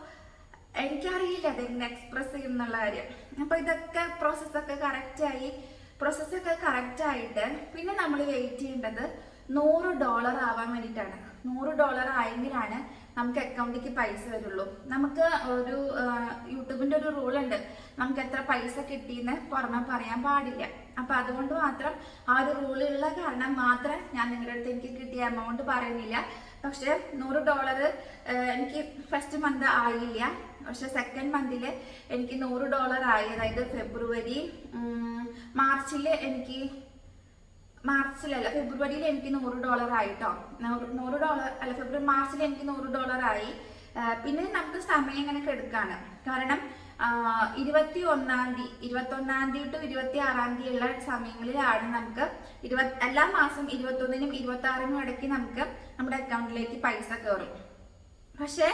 എനിക്കറിയില്ല അതെങ്ങനെ എക്സ്പ്രസ് ചെയ്യും എന്നുള്ള കാര്യം. അപ്പൊ ഇതൊക്കെ പ്രോസസ്സൊക്കെ കറക്റ്റായി പ്രോസസ്സൊക്കെ കറക്റ്റ് ആയിട്ട് പിന്നെ നമ്മൾ വെയിറ്റ് ചെയ്യേണ്ടത് നൂറ് ഡോളർ ആവാൻ വേണ്ടിയിട്ടാണ്. നൂറ് ഡോളർ ആയെങ്കിലാണ് നമുക്ക് അക്കൗണ്ടിലേക്ക് പൈസ വരുള്ളൂ. നമുക്ക് ഒരു യൂട്യൂബിന്റെ ഒരു റൂൾ ഉണ്ട്. നമുക്ക് എത്ര പൈസ കിട്ടിയെന്ന് പുറമെ പറയാൻ പാടില്ല. അപ്പൊ അതുകൊണ്ട് മാത്രം ആ ഒരു റൂളുള്ള കാരണം മാത്രം ഞാൻ നിങ്ങളുടെ അടുത്ത് എനിക്ക് കിട്ടിയ എമൗണ്ട് പറയുന്നില്ല. പക്ഷെ നൂറ് ഡോളർ എനിക്ക് ഫസ്റ്റ് മന്ത് ആയില്ല. പക്ഷെ സെക്കൻഡ് മന്തിൽ എനിക്ക് നൂറ് ഡോളർ ആയി. അതായത് ഫെബ്രുവരി മാർച്ചിൽ എനിക്ക് മാർച്ചിലല്ല ഫെബ്രുവരിയിൽ എനിക്ക് നൂറ് ഡോളർ ആയിട്ടോ നൂറ് ഡോളർ അല്ല ഫെബ്രുവരി മാർച്ചിൽ എനിക്ക് നൂറ് ഡോളർ ആയി. പിന്നെ നമുക്ക് സമയം ഇങ്ങനെ കെടുക്കാണ് കാരണം ഇരുപത്തി ഒന്നാം തീയതി ഇരുപത്തി ഒന്നാം തീയതി ടു ഇരുപത്തി ആറാം തീയതി ഉള്ള സമയങ്ങളിലാണ് നമുക്ക് ഇരുപത് എല്ലാ മാസം ഇരുപത്തി ഒന്നിനും ഇരുപത്തി ആറിനും ഇടയ്ക്ക് നമുക്ക് നമ്മുടെ അക്കൗണ്ടിലേക്ക് പൈസ കയറും പക്ഷേ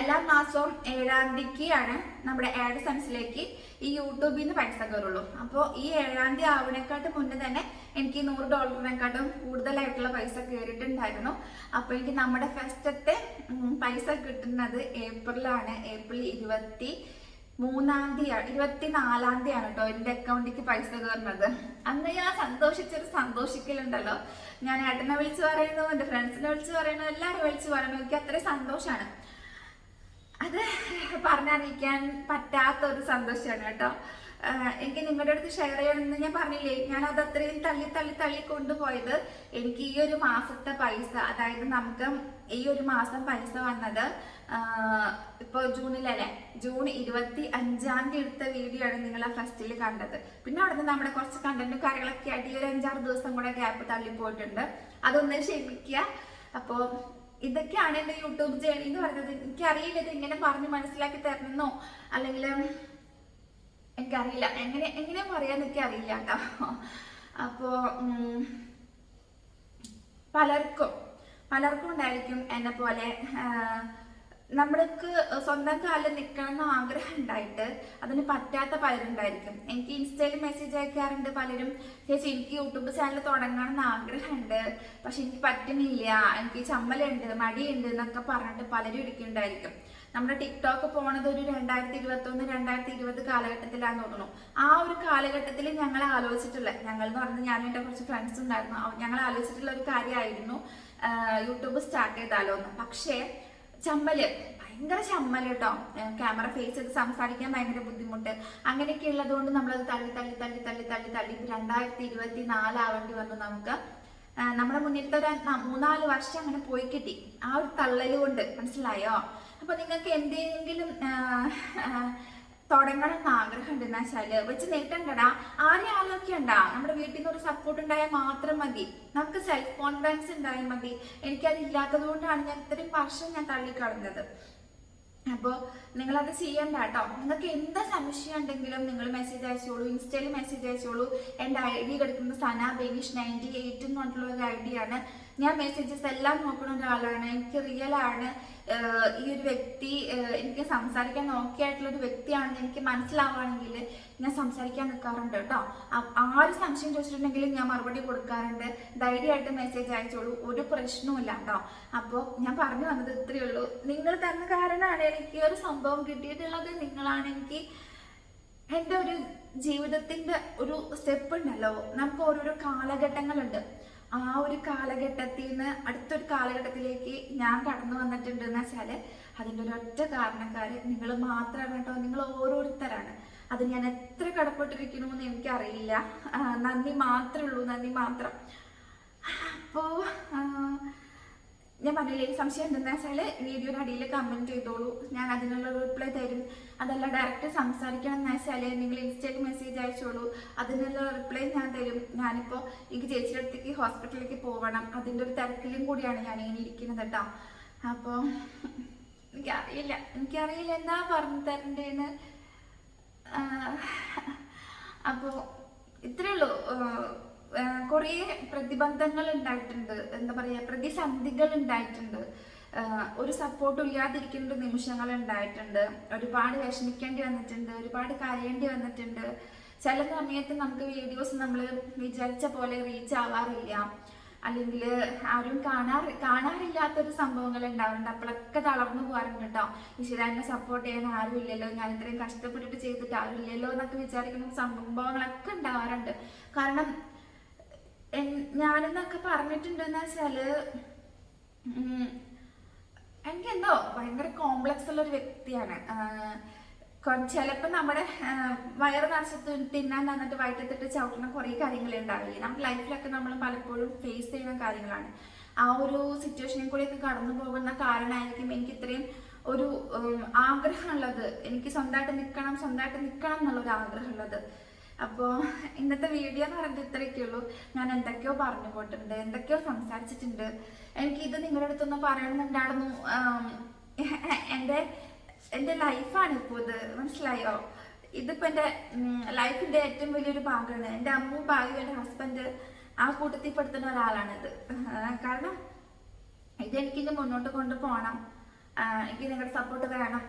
എല്ലാ മാസവും ഏഴാം തീയതിക്കാണ് നമ്മുടെ ആഡ് സെൻസിലേക്ക് ഈ യൂട്യൂബിൽ നിന്ന് പൈസ കയറുള്ളൂ അപ്പോൾ ഈ ഏഴാം തീയതി ആവണേക്കാട്ടും മുന്നേ തന്നെ എനിക്ക് നൂറ് ഡോളറിനെക്കാട്ടും കൂടുതലായിട്ടുള്ള പൈസ കയറിയിട്ടുണ്ടായിരുന്നു അപ്പോൾ എനിക്ക് നമ്മുടെ ഫസ്റ്റത്തെ പൈസ കിട്ടുന്നത് ഏപ്രിലാണ്. ഏപ്രിൽ ഇരുപത്തി മൂന്നാം തീയതി ഇരുപത്തിനാലാം തീയതിയാണ് കേട്ടോ എന്റെ അക്കൗണ്ടിലേക്ക് പൈസ കയറുന്നത് അന്ന് ഞാൻ സന്തോഷിച്ചൊരു സന്തോഷിക്കലുണ്ടല്ലോ. ഞാൻ ഏട്ടനെ വിളിച്ച് പറയുന്നു എന്റെ ഫ്രണ്ട്സിനെ വിളിച്ച് പറയുന്നു എല്ലാവരും വിളിച്ച് പറയുന്നു. എനിക്ക് അത്രയും സന്തോഷമാണ് അത് പറഞ്ഞറിയിക്കാൻ പറ്റാത്ത ഒരു സന്തോഷമാണ് കേട്ടോ എനിക്ക് നിങ്ങളുടെ അടുത്ത് ഷെയർ ചെയ്യണമെന്ന് ഞാൻ പറഞ്ഞില്ലേ? ഞാൻ അത് അത്രയും തള്ളി തള്ളി തള്ളി കൊണ്ടുപോയത് എനിക്ക് ഈ ഒരു മാസത്തെ പൈസ അതായത് നമുക്ക് ഈ ഒരു മാസം പൈസ വന്നത് ഇപ്പോൾ ഇപ്പൊ ജൂണിലല്ലേ? ജൂൺ ഇരുപത്തി അഞ്ചാം തീയതി എടുത്ത വീഡിയോ ആണ് നിങ്ങൾ ആ ഫസ്റ്റിൽ കണ്ടത്. പിന്നെ അവിടെ നിന്ന് നമ്മുടെ കുറച്ച് കണ്ടന്റും കാര്യങ്ങളൊക്കെ ആയിട്ട് ഈ ഒരു അഞ്ചാറ് ദിവസം കൂടെ ഗ്യാപ്പ് തള്ളിപ്പോയിട്ടുണ്ട്. അതൊന്ന് ക്ഷമിക്കുക അപ്പോൾ ഇതൊക്കെയാണ് എന്റെ യൂട്യൂബ് ജേണി എന്ന് പറയുന്നത്. എനിക്കറിയില്ല ഇത് എങ്ങനെ പറഞ്ഞ് മനസ്സിലാക്കി തരണമെന്നോ അല്ലെങ്കിൽ എനിക്കറിയില്ല. എങ്ങനെ എങ്ങനെ പറയാന്ന് എനിക്ക് അറിയില്ല കേട്ടോ. അപ്പോൾ പലർക്കും പലർക്കും ഉണ്ടായിരിക്കും എന്നെ പോലെ നമ്മൾക്ക് സ്വന്തം കാലിൽ നിൽക്കണം എന്ന് ആഗ്രഹം ഉണ്ടായിട്ട് അതിന് പറ്റാത്ത പലരുണ്ടായിരിക്കും. എനിക്ക് ഇൻസ്റ്റയിൽ മെസ്സേജ് അയക്കാറുണ്ട് പലരും. ചേച്ചി എനിക്ക് യൂട്യൂബ് ചാനൽ തുടങ്ങണം എന്ന് ആഗ്രഹമുണ്ട്. പക്ഷെ എനിക്ക് പറ്റുന്നില്ല. എനിക്ക് ചമ്മലുണ്ട് മടിയുണ്ട് എന്നൊക്കെ പറഞ്ഞിട്ട് പലരും ഇരിക്കുന്നുണ്ടായിരിക്കും. നമ്മുടെ ടിക്ടോക്ക് പോണത് ഒരു രണ്ടായിരത്തി ഇരുപത്തൊന്ന് രണ്ടായിരത്തി ഇരുപത് കാലഘട്ടത്തിലാന്ന് തോന്നുന്നു. ആ ഒരു കാലഘട്ടത്തിൽ ഞങ്ങൾ ആലോചിച്ചിട്ടുള്ള ഞങ്ങൾ എന്ന് പറഞ്ഞാൽ ഞാനും എന്റെ കുറച്ച് ഫ്രണ്ട്സ് ഉണ്ടായിരുന്നു. ഞങ്ങൾ ആലോചിച്ചിട്ടുള്ള ഒരു കാര്യമായിരുന്നു യൂട്യൂബ് സ്റ്റാർട്ട് ചെയ്താലോ എന്ന് പക്ഷേ ചമ്മൽ. ഭയങ്കര ചമ്മൽ കേട്ടോ. ക്യാമറ ഫേസ് ചെയ്ത് സംസാരിക്കാൻ ഭയങ്കര ബുദ്ധിമുട്ട്. അങ്ങനെയൊക്കെ ഉള്ളത് കൊണ്ട് നമ്മളത് തള്ളി തള്ളി തള്ളി തള്ളി തള്ളി തള്ളി. രണ്ടായിരത്തി ഇരുപത്തി നാലാവേണ്ടി വന്നു നമുക്ക്. നമ്മുടെ മുന്നിലത്തെ ഒരു മൂന്നാൽ വർഷം അങ്ങനെ പോയി കിട്ടി. ആ ഒരു തള്ളൽ കൊണ്ട്. മനസ്സിലായോ? അപ്പൊ നിങ്ങൾക്ക് എന്തെങ്കിലും ആ, ആഗ്രഹമുണ്ട് തുടങ്ങണം എന്ന് ആഗ്രഹം ഉണ്ടെന്ന് വെച്ചാൽ വെച്ച് നീട്ടണ്ടടാ ആരെയും ആലോചിക്കണ്ട. നമ്മുടെ വീട്ടിൽ നിന്ന് ഒരു സപ്പോർട്ട് ഉണ്ടായാൽ മാത്രം മതി. നമുക്ക് സെൽഫ് കോൺഫിഡൻസ് ഉണ്ടായാൽ മതി. എനിക്കത് ഇല്ലാത്തത് കൊണ്ടാണ് ഞാൻ ഇത്രയും വർഷം ഞാൻ തള്ളിക്കളഞ്ഞത്. അപ്പോൾ നിങ്ങളത് ചെയ്യണ്ട കേട്ടോ. നിങ്ങൾക്ക് എന്ത് സംശയം ഉണ്ടെങ്കിലും നിങ്ങൾ മെസ്സേജ് അയച്ചോളൂ. ഇൻസ്റ്റയിൽ മെസ്സേജ് അയച്ചോളൂ. എന്റെ ഐ ഡി കിടക്കുന്ന സന ബെനീഷ് നയന്റി എയ്റ്റ് എന്ന് പറഞ്ഞിട്ടുള്ള ഒരു ഐ ആണ്. ഞാൻ മെസ്സേജസ് എല്ലാം നോക്കുന്ന ഒരാളാണ്. എനിക്ക് റിയൽ ആണ്. ഈ ഒരു വ്യക്തി എനിക്ക് സംസാരിക്കാൻ ഓക്കെ ഒരു വ്യക്തിയാണെന്ന് എനിക്ക് മനസ്സിലാവുകയാണെങ്കിൽ ഞാൻ സംസാരിക്കാൻ നിൽക്കാറുണ്ട് കേട്ടോ. ആര് സംശയം ചോദിച്ചിട്ടുണ്ടെങ്കിലും ഞാൻ മറുപടി കൊടുക്കാറുണ്ട്. ധൈര്യമായിട്ട് മെസ്സേജ് അയച്ചോളൂ. ഒരു പ്രശ്നവും ഇല്ല കേട്ടോ. അപ്പോൾ ഞാൻ പറഞ്ഞു വന്നത് ഇത്രയേ ഉള്ളൂ. നിങ്ങൾ തന്ന കാരണമാണ് എനിക്ക് ഒരു സംഭവം കിട്ടിയിട്ടുള്ളത് നിങ്ങളാണ് എനിക്ക് എന്റെ ഒരു ജീവിതത്തിന്റെ ഒരു സ്റ്റെപ്പ് ഉണ്ടല്ലോ. നമുക്ക് ഓരോരോ കാലഘട്ടങ്ങളുണ്ട്. ആ ഒരു കാലഘട്ടത്തിൽ നിന്ന് അടുത്തൊരു കാലഘട്ടത്തിലേക്ക് ഞാൻ കടന്നു വന്നിട്ടുണ്ട് എന്ന് വെച്ചാൽ അതിന്റെ ഒരു ഒറ്റ കാരണക്കാർ നിങ്ങൾ മാത്രമാണ് കേട്ടോ. നിങ്ങൾ ഓരോരുത്തരാണ്. അത് ഞാൻ എത്ര കടപ്പെട്ടിരിക്കണമെന്ന് എനിക്കറിയില്ല. നന്ദി മാത്രമേ ഉള്ളൂ നന്ദി മാത്രം. അപ്പോൾ ഞാൻ പറഞ്ഞില്ലേ സംശയം ഉണ്ടെന്ന് വെച്ചാൽ വീഡിയോയുടെ അടിയിൽ കമന്റ് ചെയ്തോളൂ. ഞാൻ അതിനുള്ള റിപ്ലൈ തരും. അതല്ല ഡയറക്റ്റ് സംസാരിക്കണം എന്ന് വെച്ചാൽ നിങ്ങൾ ഇൻസ്റ്റയിൽ മെസ്സേജ് അയച്ചോളൂ. അതിനുള്ള റിപ്ലൈ ഞാൻ തരും. ഞാനിപ്പോൾ എനിക്ക് ചേച്ചിയുടെ അടുത്തേക്ക് ഹോസ്പിറ്റലിലേക്ക് പോകണം അതിന്റെ ഒരു തിരക്കിലും കൂടിയാണ് ഞാൻ ഇങ്ങനെ ഇരിക്കുന്നത് കേട്ടോ അപ്പോൾ എനിക്കറിയില്ല. എനിക്കറിയില്ല എന്താ പറഞ്ഞു തരണ്ടേന്ന്. അപ്പോൾ ഇത്രയേ ഉള്ളൂ. കുറേ പ്രതിബന്ധങ്ങൾ ഉണ്ടായിട്ടുണ്ട് എന്താ പറയുക പ്രതിസന്ധികൾ ഉണ്ടായിട്ടുണ്ട് ഒരു സപ്പോർട്ടും ഇല്ലാതിരിക്കേണ്ട നിമിഷങ്ങൾ ഉണ്ടായിട്ടുണ്ട് ഒരുപാട് വിഷമിക്കേണ്ടി വന്നിട്ടുണ്ട് ഒരുപാട് കരയേണ്ടി വന്നിട്ടുണ്ട്. ചില സമയത്ത് നമുക്ക് വീഡിയോസ് നമ്മൾ വിചാരിച്ച പോലെ റീച്ച് ആവാറില്ല. അല്ലെങ്കിൽ ആരും കാണാറ് കാണാറില്ലാത്തൊരു സംഭവങ്ങൾ ഉണ്ടാവുന്നുണ്ട് അപ്പോഴൊക്കെ തളർന്നു പോകാറുണ്ട് കേട്ടോ ഈശ്വര എന്നെ സപ്പോർട്ട് ചെയ്യാൻ ആരും ഇല്ലല്ലോ ഞാൻ ഇത്രയും കഷ്ടപ്പെട്ടിട്ട് ചെയ്തിട്ട് ആരും ഇല്ലല്ലോ എന്നൊക്കെ വിചാരിക്കുന്ന സംഭവങ്ങളൊക്കെ ഉണ്ടാവാറുണ്ട്. കാരണം ഞാനെന്നൊക്കെ പറഞ്ഞിട്ടുണ്ടെന്ന് വെച്ചാൽ എനിക്കെന്തോ ഭയങ്കര കോംപ്ലക്സ് ഉള്ള ഒരു വ്യക്തിയാണ് ചിലപ്പോൾ നമ്മുടെ വയറ് നിറച്ച് തിന്നാൻ തന്നിട്ട് വയറ്റത്തിട്ട് ചവിട്ടുന്ന കുറേ കാര്യങ്ങൾ ഉണ്ടാവില്ലേ? നമ്മുടെ ലൈഫിലൊക്കെ നമ്മൾ പലപ്പോഴും ഫേസ് ചെയ്യുന്ന കാര്യങ്ങളാണ്. ആ ഒരു സിറ്റുവേഷനിൽ കൂടെയൊക്കെ കടന്നു പോകുന്ന കാരണമായിരിക്കും എനിക്ക് ഇത്രയും ഒരു ആഗ്രഹമുള്ളത് എനിക്ക് സ്വന്തമായിട്ട് നിൽക്കണം സ്വന്തമായിട്ട് നിൽക്കണം എന്നുള്ളൊരു ആഗ്രഹമുള്ളത് അപ്പോൾ ഇന്നത്തെ വീഡിയോ എന്ന് പറയുന്നത് ഇത്രയൊക്കെ ഉള്ളൂ. ഞാൻ എന്തൊക്കെയോ പറഞ്ഞു പോയിട്ടുണ്ട് എന്തൊക്കെയോ സംസാരിച്ചിട്ടുണ്ട്. എനിക്കിത് നിങ്ങളുടെ അടുത്തൊന്ന് പറയണമെന്നുണ്ടായിരുന്നു എന്റെ എന്റെ ലൈഫാണ് ഇപ്പോൾ ഇത്. മനസ്സിലായോ? ഇതിപ്പോൾ എന്റെ ലൈഫിന്റെ ഏറ്റവും വലിയൊരു ഭാഗമാണ്. എന്റെ അമ്മയും ഭാഗ്യം എന്റെ ഹസ്ബൻഡ് ആ കൂട്ടത്തിൽ പെടുത്തുന്ന ഒരാളാണിത് കാരണം ഇതെനിക്ക് ഇനി മുന്നോട്ട് കൊണ്ട് പോകണം. എനിക്ക് നിങ്ങളുടെ സപ്പോർട്ട് വേണം.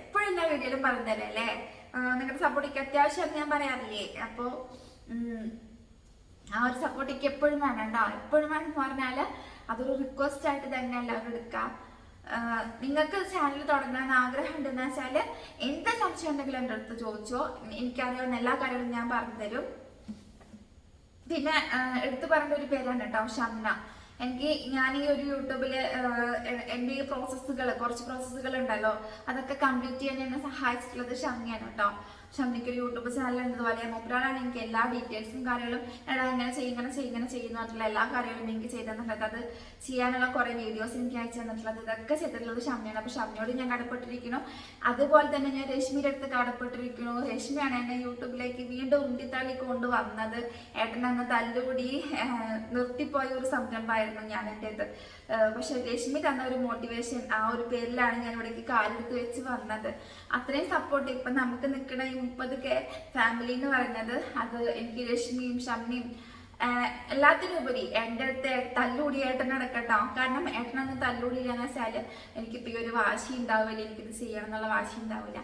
എപ്പോഴും ഞാൻ വീഡിയോയിലും പറഞ്ഞതല്ലേ അല്ലേ? നിങ്ങളുടെ സപ്പോർട്ടിക്ക് അത്യാവശ്യം ഞാൻ പറയാറില്ലേ? അപ്പോ ആ ഒരു സപ്പോർട്ടിക്ക് എപ്പോഴും വേണം എപ്പോഴും വേണം എന്ന് പറഞ്ഞാൽ അതൊരു റിക്വസ്റ്റ് ആയിട്ട് തന്നെ എല്ലാവരും എടുക്കാം നിങ്ങൾക്ക് ചാനൽ തുടങ്ങാൻ ആഗ്രഹം ഉണ്ടെന്ന് വെച്ചാൽ എന്ത് സംശയം ഉണ്ടെങ്കിലും എന്റെ അടുത്ത് ചോദിച്ചോ. എനിക്കറിയാവുന്ന എല്ലാ കാര്യങ്ങളും ഞാൻ പറഞ്ഞു തരും പിന്നെ എടുത്തു പറഞ്ഞ ഒരു പേരാണ് കേട്ടോ ഷംന. എനിക്ക് ഞാൻ ഈ ഒരു യൂട്യൂബിൽ എന്റെ ഈ പ്രോസസ്സുകൾ കുറച്ച് പ്രോസസ്സുകൾ ഉണ്ടല്ലോ അതൊക്കെ കംപ്ലീറ്റ് ചെയ്യാൻ എന്നെ സഹായിച്ചിട്ടുള്ളത് ഷംനയാണ് കേട്ടോ ഷംനിക്ക് ഒരു യൂട്യൂബ് ചാനൽ ഉണ്ടതുപോലെ മൂപ്പരാളാണ് എനിക്ക് എല്ലാ ഡീറ്റെയിൽസും കാര്യങ്ങളും എടാ ഇങ്ങനെ ചെയ്യും ഇങ്ങനെ ചെയ്യും ഇങ്ങനെ ചെയ്യുന്ന പറഞ്ഞിട്ടുള്ള എല്ലാ കാര്യങ്ങളും എനിക്ക് ചെയ്തു തന്നിട്ടുള്ളത്. അത് ചെയ്യാനുള്ള കുറേ വീഡിയോസ് എനിക്ക് അയച്ചു തന്നിട്ടുള്ളത്. ഇതൊക്കെ ചെയ്തിട്ടുള്ളത് ഷമ്മിയാണ് അപ്പോൾ ഷമ്മിയോട് ഞാൻ കടപ്പെട്ടിരിക്കുന്നു. അതുപോലെ തന്നെ ഞാൻ രശ്മിയുടെ അടുത്ത് കടപ്പെട്ടിരിക്കുന്നു. രശ്മിയാണ് എന്നെ യൂട്യൂബിലേക്ക് വീണ്ടും ഉണ്ടിത്തള്ളി കൊണ്ടുവന്നത്. ഏട്ടൻ അന്ന് തല്ലുകൂടി നിർത്തിപ്പോയ ഒരു സംരംഭമായിരുന്നു ഞാൻ എന്റെത് പക്ഷെ രശ്മി തന്ന ഒരു മോട്ടിവേഷൻ ആ ഒരു പേരിലാണ് ഞാൻ ഇവിടേക്ക് കാലെടുത്ത് വെച്ച് വന്നത്. അത്രയും സപ്പോർട്ട് ഇപ്പം നമുക്ക് നിൽക്കുന്ന ഈ മുപ്പത് കെ ഫാമിലി എന്ന് പറയുന്നത്. അത് എനിക്ക് രശ്മിയും ഷമ്മിയും എല്ലാത്തിനും ഉപരി എന്റെ അടുത്ത് തല്ലുകൂടി ഏട്ടൻ നടക്കട്ടോ. കാരണം ഏട്ടനൊന്നും തല്ലുകൂടിയില്ലെന്ന് വെച്ചാൽ എനിക്കിപ്പോൾ ഈ ഒരു വാശി ഉണ്ടാവില്ല. എനിക്കിത് ചെയ്യണം എന്നുള്ള വാശി ഉണ്ടാവില്ല.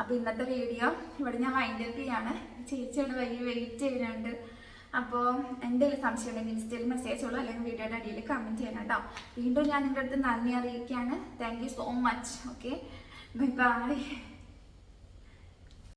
അപ്പോൾ ഇന്നത്തെ വീഡിയോ ഇവിടെ ഞാൻ വൈൻഡ് അപ്പ് ചെയ്യാണ്. ചേച്ചിയുടെ വലിയ വെയിറ്റ് ചെയ്യുന്നുണ്ട് അപ്പോൾ എന്തെങ്കിലും സംശയം ഉണ്ടെങ്കിൽ ഇൻസ്റ്റയിൽ മെസ്സേജ് ഉള്ളൂ അല്ലെങ്കിൽ വീഡിയോയുടെ അടിയിൽ കമന്റ് ചെയ്യണം കേട്ടോ. വീണ്ടും ഞാൻ നിങ്ങളുടെ അടുത്ത് നന്ദി അറിയിക്കുകയാണ്. Thank you so much okay bye bye